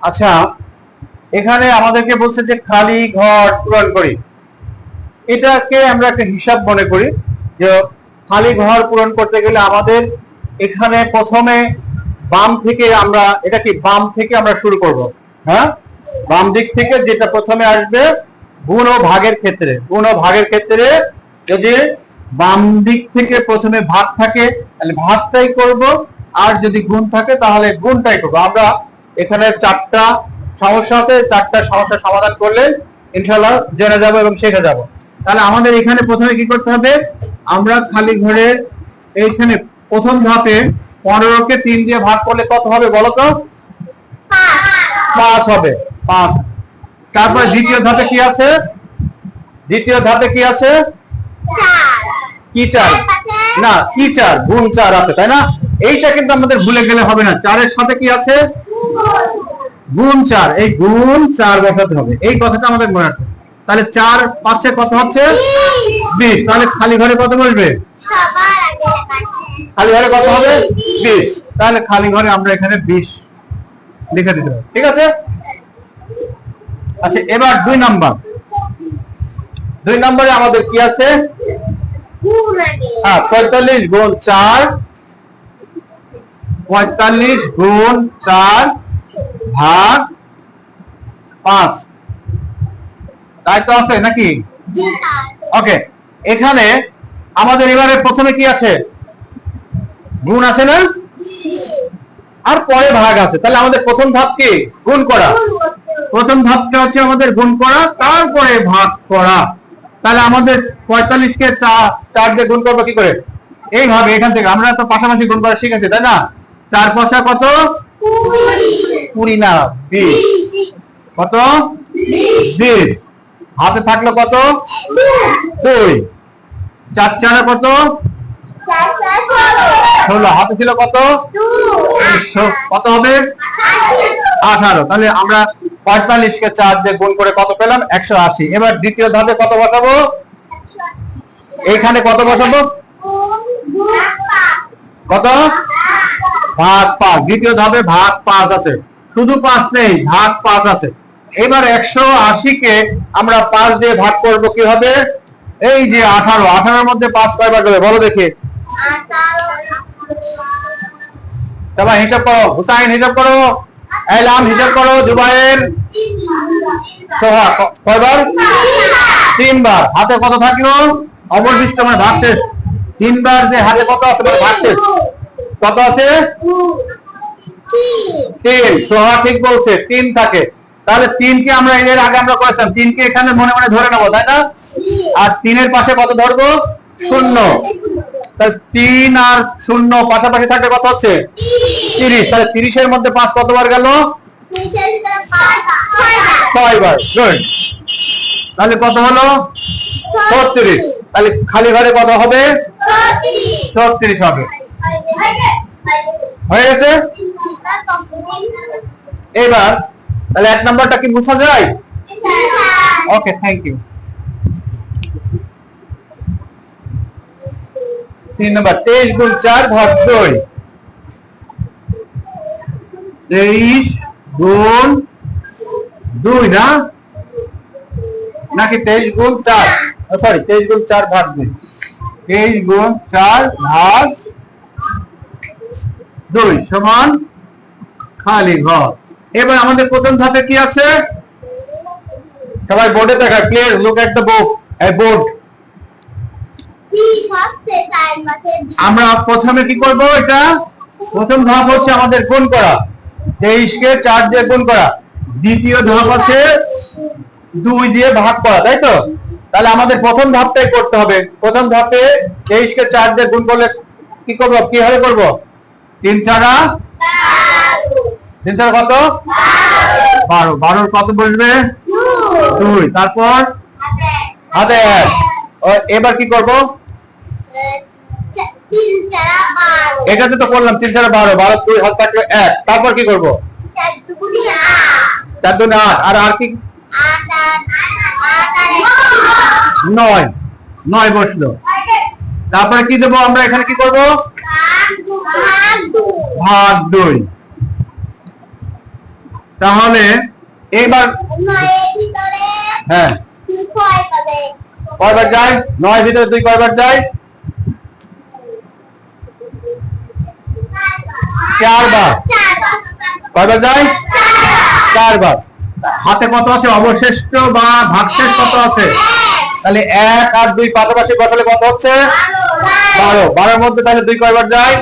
আচ্ছা এখানে আমাদেরকে বলছে যে খালি ঘর পূরণ করি। এটাকে আমরা একটা হিসাব মনে করি যে খালি ঘর পূরণ করতে গেলে আমাদের এখানে প্রথমে বাম থেকে আমরা, এটা কি বাম থেকে আমরা শুরু করব? হ্যাঁ? বাম দিক থেকে যেটা প্রথমে আসবে গুণ ও ভাগের ক্ষেত্রে। গুণ ও ভাগের ক্ষেত্রে যদি বাম দিক থেকে প্রথমে ভাগ থাকে, তাহলে ভাগটাই করব। আর যদি গুণ থাকে তাহলে গুণটাই করব। আমরা এখানে চারটা সমস্যা আছে চারটা সমস্যার সমাধান করলে ইনশাল্লাহ জেনে যাব এবং শিখে যাব। তাহলে আমাদের এখানে প্রথমে কি করতে হবে? আমরা খালি ঘরে এইখানে প্রথম ধাপে পনেরোকে তিন দিয়ে ভাগ করলে কত হবে বলো তো? পাঁচ হবে পাঁচ। তারপরে দ্বিতীয় ধাপে কি আছে? দ্বিতীয় ধাপে কি আছে? কি চার? না কি চার? গুণ চার আছে তাই না? এইটা কিন্তু আমাদের ভুলে গেলে হবে না। চারের সাথে কি আছে? গুণ চার। এই গুণ চার বসাতে হবে। এই কথাটা আমাদের মনে রাখতে তাহলে চার পাঁচে কত হচ্ছে? বিশ। তাহলে খালি ঘরে কত বসবে? খালি ঘরে কত হবে? বিশ। তাহলে খালি ঘরে আমরা এখানে বিশ লিখে দিতে হবে ঠিক আছে? আচ্ছা এবার দুই নাম্বার। দুই নম্বরে আমাদের কি আছে। হ্যাঁ পঁয়তাল্লিশ গুণ চার পঁয়তাল্লিশ গুণ চার ভাগ পাঁচ। তাই তো আছে নাকি? ওকে, এখানে আমাদের এবারে প্রথমে কি আছে? গুণ আছে না? আর পরে ভাগ আছে। তাহলে আমাদের প্রথম ধাপ কি? গুণ করা। প্রথম ধাপটা হচ্ছে আমাদের গুণ করা, তারপরে ভাগ করা। তাহলে আমাদের পঁয়তাল্লিশ কে চার দিয়ে গুণ করব কি করে? এইভাবে এখান থেকে। আমরা তো পাশাপাশি গুণ করা শিখেছি, তাই না? চার পয়সা কত? কুড়ি না কত? হাতে থাকল কত? দুই। চার চারা কত? হাতে ছিল কত? কত হবে? আঠারো। তাহলে আমরা পঁয়তাল্লিশ কে চার দিয়ে গুণ করে কত পেলাম? একশো আশি। এবার দ্বিতীয় ধাপে কত বসাবো? এখানে কত বসাবো? কত? ভাগ পাঁচ। দ্বিতীয় ধাপে ভাগ পাঁচ আছে। শুধু পাঁচ নেই, ভাগ পাঁচ আছে। এবার একশো আশি কে আমরা পাঁচ দিয়ে ভাগ করব কি হবে এই যে আঠারো। আঠারোর মধ্যে পাঁচ কয়বার যাবে বলো দেখে। তারপর হিসাব করো। হুসাইন, হিসাব করো। এলাম, হিসাব করো। জুবাইর। সোহা কয়বার? তিনবার। হাতে কত থাকল? অবশিষ্ট মানে ভাগ শেষ। তিনবার যে হাতে কত আছে? মানে ভাগ শেষ। কত আছে? তিন। সোহা ঠিক বলছে, তিন থাকে। তাহলে তিনকে আমরা এর আগে আমরা করেছিলাম। তিনকে এখানে মনে মনে ধরে নেব, তাই না? আর তিনের পাশে কত ধরবো? শূন্য। তাহলে তিন আর শূন্য পাশাপাশি থাকলে কত হচ্ছে? তিরিশ। তাহলে তিরিশের মধ্যে পাঁচ কতবার গেল? ছয়বার। গুড তাহলে কত হলো? ছত্রিশ। তাহলে খালি ঘরে কত হবে? ছত্রিশ হবে। হয়ে গেছে? এবার, তাহলে এক নম্বরটা কি বোঝা যায়? ওকে থ্যাংক ইউ তিন নম্বর, তেইশ গুণ চার ভাগ দুই। তেইশ গুণ দুই না? নাকি তেইশ গুণ চার? সরি তেইশ গুণ চার ভাগ দুই। তেইশ গুণ চার ভাগ দুই সমান খালি ঘর। এবার আমাদের প্রথম ধাপে কি আছে? সবাই বোর্ডে দেখা please look at the book board আমরা প্রথমে কি করব এটা? প্রথম ধাপ হচ্ছে আমাদের গুণ করা। তেইশ কে চার দিয়ে গুণ করা। দ্বিতীয় ধাপ আছে দুই দিয়ে ভাগ করা, তাই তো? তাহলে আমাদের প্রথম ধাপটাই করতে হবে। প্রথম ধাপে তেইশ কে চার দিয়ে গুণ করলে কি করব? কি ভাবে করব? তিন চারা? তিন চারা কত? বারো। বারোর কত বসবে? দুই। তারপর? এবার কি করব? এটাতে তো করলাম, তিন চারা বারো। বারো, দুই, হাত থাকবে এক। তারপর কি করব? চার দুই আট। আর আর কি? নয়। নয় বসল। তারপরে কি দেবো আমরা এখানে কি করব? ভাগ দুই। তাহলে এইবার হ্যাঁ। কয়বার যায়? নয় ভিতরে কয়বার চারবার। কয়বার চারবার। হাতে কত আছে? অবশিষ্ট বা ভাগশেষ কত আছে? তাহলে এক আর দুই পাশাপাশি বসালে কত হচ্ছে? বারো। বারোর মধ্যে তাহলে দুই কয়বার যায়?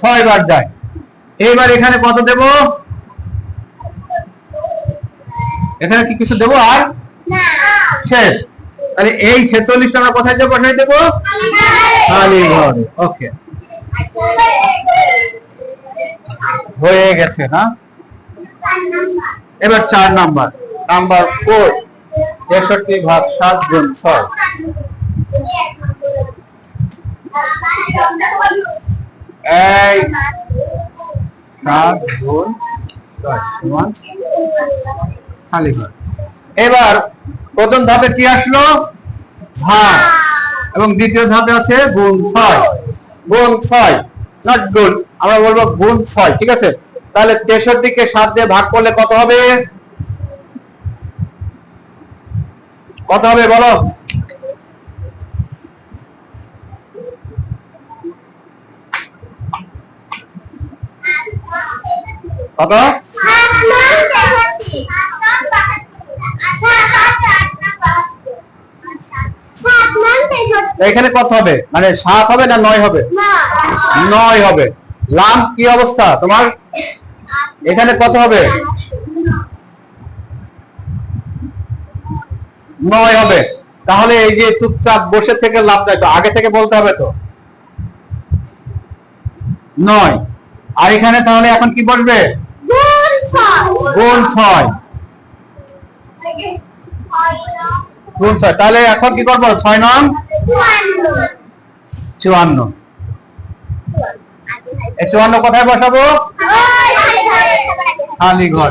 ছয়বার ছয়বার যায়। এইবার এখানে কত দেব? এখানে কি কিছু দেবো আর? শেষ। তাহলে এই ছেচল্লিশটা আমরা কোথায় যাব বসাই দেবো? ঘরে ওকে। হয়ে গেছে, না? এবার চার নাম্বার। Number four. তেষট্টি ভাগ সাত গুণ ছয়। এই সাত গুণ সমান খালি ঘর। এবার প্রথম ধাপে কি আসলো? ভাগ। এবং দ্বিতীয় ধাপে আছে গুণ ছয়। গুণ ছয় নট গুণ। আমরা বলব গুণ ছয় ঠিক আছে? তাহলে তেষট্টিকে সাত দিয়ে ভাগ করলে কত হবে? কত হবে বলো। কত এখানে কত হবে? মানে সাত হবে না নয় হবে? নয় হবে। লাম কি অবস্থা তোমার? এখানে কত হবে? নয় হবে। তাহলে এই যে চুপচাপ বসে থেকে লাভ নাই তো আগে থেকে বলতে হবে তো? নয়। আর এখানে তাহলে এখন কি বসবে? গুণ ছয়। গুণ ছয়। তাহলে এখন কি করব? ছয় নং? চুয়ান্ন। এই চুয়ান্ন কোথায় বসাবো? খালি ঘর।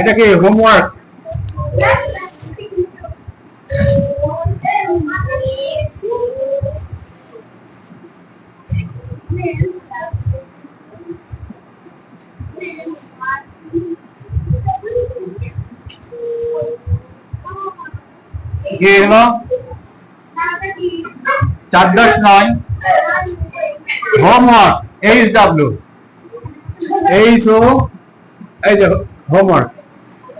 এটা কি হোমওয়ার্ক চার দশ নয়। হোমওয়ার্ক এইচ ডাব্লিউ এইচ ও এই যে হোমওয়ার্ক উত্তর লেগে নিয়ে আসব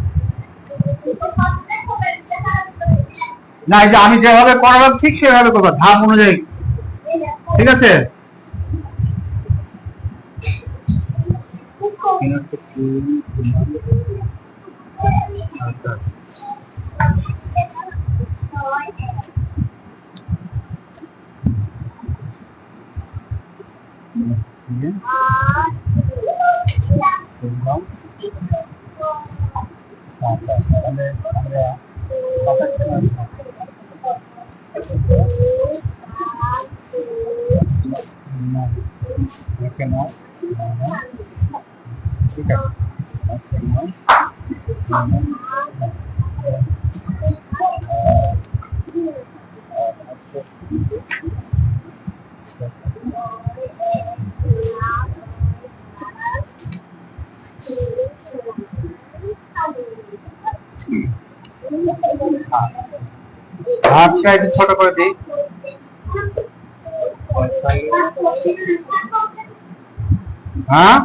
না যে আমি যেভাবে করালাম ঠিক সেভাবে করব ধাপ অনুযায়ী। ঠিক আছে? ওকে নাও ঠিক আছে। ওকে নাও হাতটা একটু ছোট করে দিই। হ্যাঁ?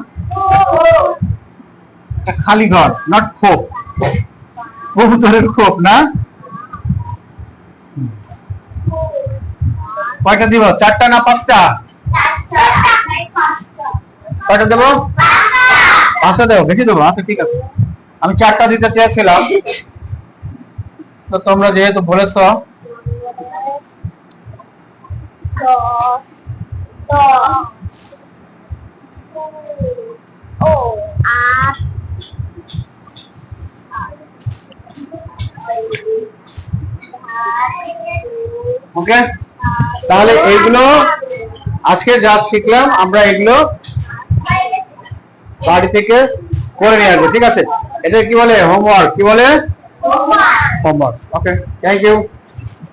খালি ঘর নট খোপ। কবুতরের খোপ, না? কয়টা দিব? চারটা না পাঁচটা? কয়টা দেবো? পাঁচটা দেবো, বেশি দেবো আচ্ছা ঠিক আছে। আমি চারটা দিতে চেয়েছিলাম। তো তোমরা যেহেতু বলেছ ও আর ওকে তাহলে এইগুলো আজকে যা শিখলাম আমরা এগুলো বাড়ি থেকে করে নিয়ে আসব ঠিক আছে? এটা কি বলে? হোমওয়ার্ক কি বলে? Homework okay thank you